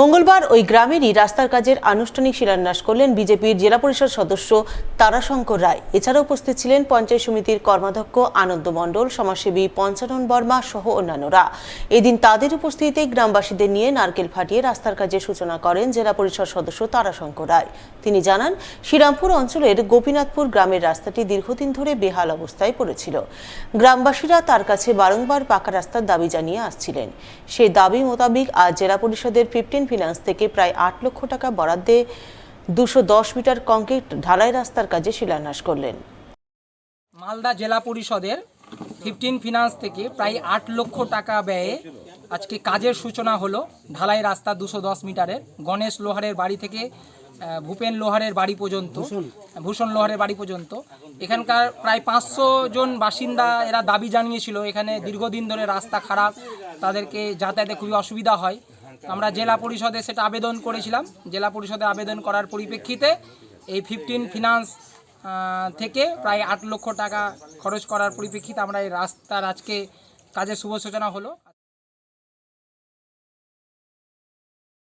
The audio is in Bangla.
মঙ্গলবার ওই গ্রামেরই রাস্তার কাজের আনুষ্ঠানিক শিলান্যাস করলেন বিজেপির জেলা পরিষদ সদস্য তারাশঙ্কর রায়। এছাড়া উপস্থিত ছিলেন পঞ্চায়েত সমিতির কর্মাধ্যক্ষ আনন্দ মণ্ডল, সমাজসেবী পঞ্চানন বর্মা সহ অন্যান্যরা। এদিন তাদের উপস্থিতিতে গ্রামবাসীদের নিয়ে নারকেল ফাটিয়ে রাস্তার কাজের সূচনা করেন জেলা পরিষদ সদস্য তারাশঙ্কর রায়। তিনি জানান, শ্রীরামপুর অঞ্চলের গোপীনাথপুর গ্রামের রাস্তাটি দীর্ঘদিন ধরে বেহাল অবস্থায় পড়েছিল। গ্রামবাসীরা তার কাছে বারংবার পাকা রাস্তার দাবি জানিয়ে আসছিলেন। সেই দাবি মোতাবেক আজ জেলা পরিষদের ফিফটিন ফিনান্স থেকে প্রায় আট লক্ষ টাকা বরাদ্দে দুশো দশ মিটার কংক্রিট ঢালাই রাস্তার কাজে শিলান্যাস করলেন। মালদা জেলা পরিষদের ফিফটিন ফিনান্স থেকে প্রায় আট লক্ষ টাকা ব্যয়ে আজকে কাজের সূচনা হলো ঢালাই রাস্তা দুশো দশ মিটারের গণেশ লোহারের বাড়ি থেকে ভূপেন লোহারের বাড়ি পর্যন্ত ভূষণ লোহারের বাড়ি পর্যন্ত। এখানকার প্রায় পাঁচশো জন বাসিন্দা এরা দাবি জানিয়েছিল এখানে দীর্ঘদিন ধরে রাস্তা খারাপ তাদেরকে যাতায়াতে খুবই অসুবিধা হয়। আমরা জেলা পরিষদে সেটা আবেদন করেছিলাম। জেলা পরিষদে আবেদন করার পরিপ্রেক্ষিতে এই ফিফটিন ফিনান্স থেকে প্রায় আট লক্ষ টাকা খরচ করার পরিপ্রেক্ষিতে আমরা এই রাস্তার আজকে কাজের শুভ সূচনা হলো।